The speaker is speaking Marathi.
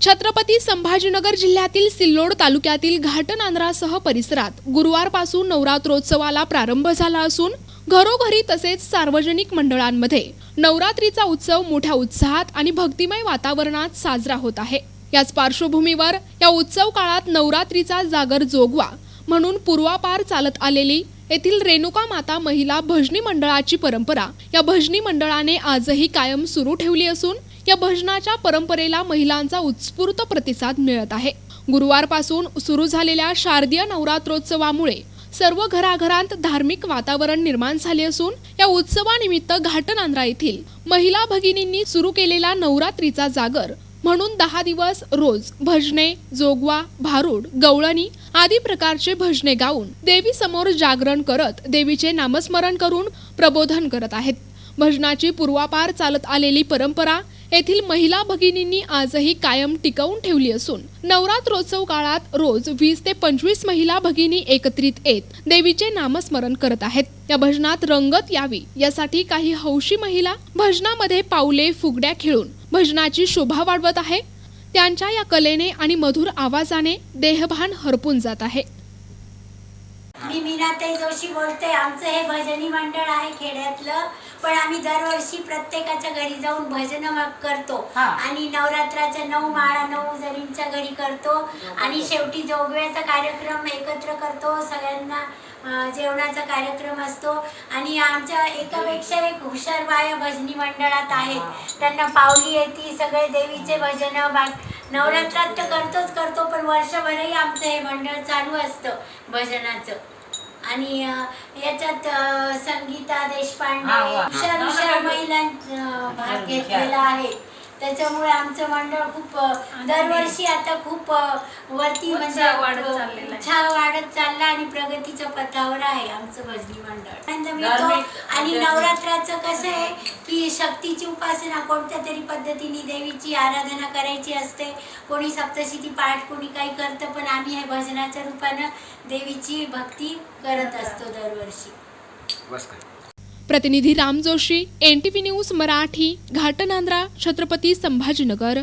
छत्रपती संभाजीनगर जिल्ह्यातील सिल्लोड तालुक्यातील घाटनांद्रासह परिसरात गुरुवारपासून नवरात्रोत्सवाला प्रारंभ झाला असून घरोघरी तसेच सार्वजनिक मंडळांमध्ये नवरात्रीचा उत्सव मोठ्या उत्साहात आणि भक्तिमय वातावरणात साजरा होत आहे. याच पार्श्वभूमीवर या उत्सव काळात नवरात्रीचा जागर जोगवा म्हणून पूर्वापार चालत आलेली येथील रेणुका माता महिला भजनी मंडळाची परंपरा या भजनी मंडळाने आजही कायम सुरू ठेवली असून या भजनाच्या परंपरेला महिलांचा उत्स्फूर्त प्रतिसाद मिळत आहे. गुरुवारपासून सुरू झालेल्या शारदीय नवरात्रोत्सवामुळे सर्व घराघरांत धार्मिक वातावरण निर्माण झाले असून या उत्सवानिमित्त घाटनांद्रा येथील महिला भगिनींनी सुरू केलेला नवरात्रीचा जागर म्हणून दहा दिवस रोज भजने जोगवा भारूड गवळणी आदी प्रकारचे भजने गाऊन देवी समोर जागरण करत देवीचे नामस्मरण करून प्रबोधन करत आहेत. भजनाची पूर्वापार चालत आलेली परंपरा येथील महिला भगिनींनी आजही कायम टिकवून ठेवली असून नवरात्रोत्सव काळात रोज वीस ते पंचवीस महिला भगिनी एकत्रित येत देवीचे नामस्मरण करत आहेत. या भजनात रंगत यावी यासाठी काही हौशी महिला भजनामध्ये पावले फुगड्या खेळून भजनाची शोभा वाढवत आहे. त्यांच्या या कलेने आणि मधुर आवाजाने देहभान हरपून जात आहे. मी मीनाताई जोशी बोलते आमचं हे भजनी मंडळ आहे खेड्यातलं. पण आम्ही दरवर्षी प्रत्येकाच्या घरी जाऊन भजन करतो. हा. आणि नवरात्राच्या नऊ माळा नऊ जणींच्या घरी करतो. आणि शेवटी जोगव्याचा कार्यक्रम एकत्र करतो. सगळ्यांना अं, जेवणाचा कार्यक्रम असतो. आणि आमच्या एकापेक्षा एक हुशार बाया भजनी मंडळात आहेत. त्यांना पावली येते सगळे देवीचे भजन बा नवरात्रात तर करतोच करतो. पण वर्षभरही आमचं हे मंडळ चालू असतं भजनाचं. आणि याच्यात संगीता देशपांडे. हुशार हुशार महिलां भाग घेतलेला आहे. त्याच्यामुळे आमचं मंडळ खूप दरवर्षी आता खूप वरती म्हणजे उत्साह वाढत चालला आणि प्रगतीच्या पथावर आहे आमचं भजनी मंडळ. मिळतो आणि. नवरात्राचं कसं आहे की शक्तीची उपासना कोणत्या तरी पद्धतीने देवीची आराधना करायची असते कोणी सप्तशती पाठ कोणी काही करतं पण आम्ही हे भजनाच्या रूपानं देवीची भक्ती करत असतो दरवर्षी. प्रतिनिधी Ram Joshi N T V news Marathi Ghatnandra Chhatrapati Sambhajinagar.